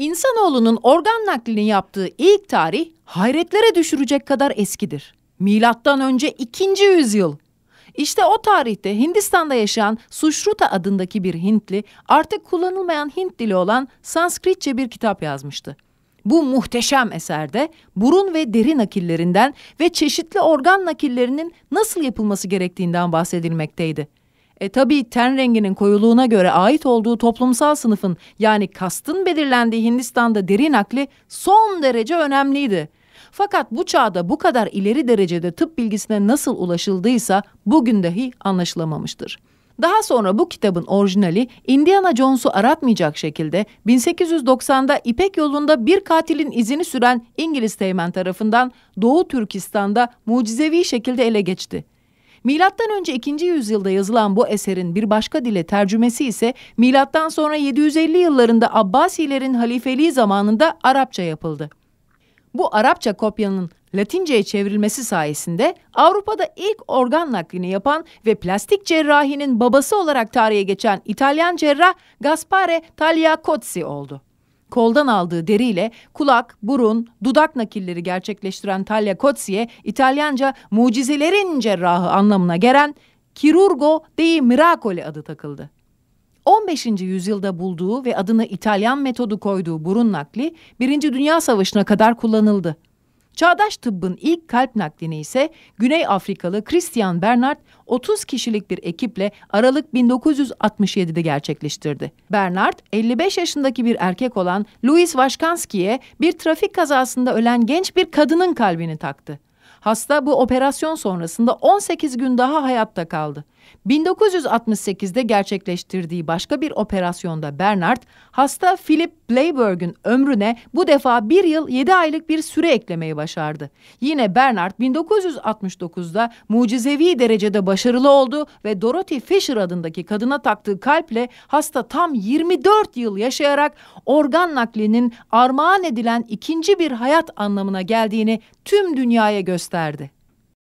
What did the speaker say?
İnsanoğlunun organ naklini yaptığı ilk tarih hayretlere düşürecek kadar eskidir. Milattan önce 2. yüzyıl. İşte o tarihte Hindistan'da yaşayan Sushruta adındaki bir Hintli artık kullanılmayan Hint dili olan Sanskritçe bir kitap yazmıştı. Bu muhteşem eserde burun ve deri nakillerinden ve çeşitli organ nakillerinin nasıl yapılması gerektiğinden bahsedilmekteydi. E tabi ten renginin koyuluğuna göre ait olduğu toplumsal sınıfın yani kastın belirlendiği Hindistan'da deri nakli son derece önemliydi. Fakat bu çağda bu kadar ileri derecede tıp bilgisine nasıl ulaşıldıysa bugün dahi anlaşılamamıştır. Daha sonra bu kitabın orijinali Indiana Jones'u aratmayacak şekilde 1890'da İpek yolunda bir katilin izini süren İngiliz teğmen tarafından Doğu Türkistan'da mucizevi şekilde ele geçti. Milattan önce 2. yüzyılda yazılan bu eserin bir başka dile tercümesi ise milattan sonra 750 yıllarında Abbasilerin halifeliği zamanında Arapça yapıldı. Bu Arapça kopyanın Latince'ye çevrilmesi sayesinde Avrupa'da ilk organ naklini yapan ve plastik cerrahinin babası olarak tarihe geçen İtalyan cerrah Gaspare Tagliacozzi oldu. Koldan aldığı deriyle kulak, burun, dudak nakilleri gerçekleştiren Tagliacozzi'ye İtalyanca mucizelerin cerrahı anlamına gelen Chirurgo dei Miracoli adı takıldı. 15. yüzyılda bulduğu ve adını İtalyan metodu koyduğu burun nakli Birinci Dünya Savaşı'na kadar kullanıldı. Çağdaş tıbbın ilk kalp naklini ise Güney Afrikalı Christian Bernard 30 kişilik bir ekiple Aralık 1967'de gerçekleştirdi. Bernard 55 yaşındaki bir erkek olan Louis Vashkanski'ye bir trafik kazasında ölen genç bir kadının kalbini taktı. Hasta bu operasyon sonrasında 18 gün daha hayatta kaldı. 1968'de gerçekleştirdiği başka bir operasyonda Bernard, hasta Philip Blayberg'ün ömrüne bu defa bir yıl 7 aylık bir süre eklemeyi başardı. Yine Bernard 1969'da mucizevi derecede başarılı oldu ve Dorothy Fisher adındaki kadına taktığı kalple hasta tam 24 yıl yaşayarak organ naklinin armağan edilen ikinci bir hayat anlamına geldiğini tüm dünyaya gösterdi.